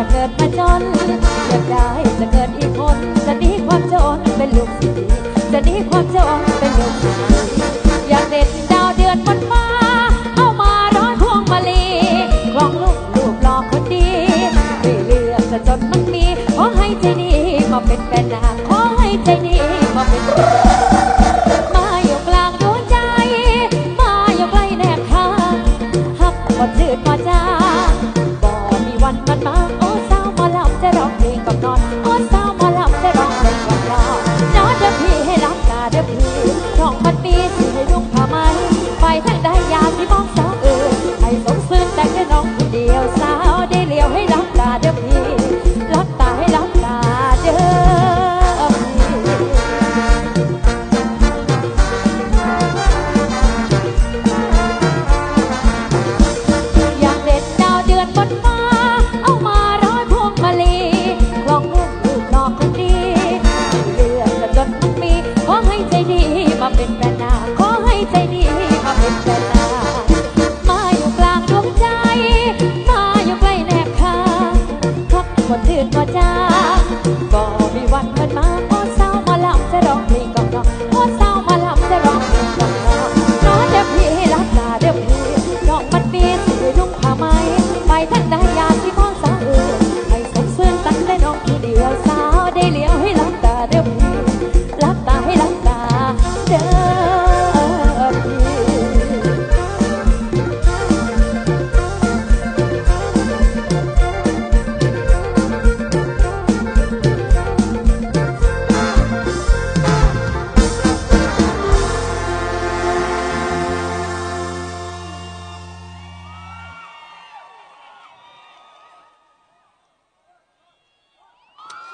จะเกิดมาจนอยากได้จะเกิดอีกคน จะดีความจนเป็นลูกสีจะดีความจนเป็นลูกสีอยากเด็ดดาวเดือนบนฟ้าเอามาร้อยพวงมาลีคลองลูกลูกหลอกคนดีไม่เลือกจะจนมันมีขอให้ใจนี้มาเป็นแฟนนาขอให้ใจนี้มาเป็นแฟนจืดมาจ้าบ่มีวันมันมา What.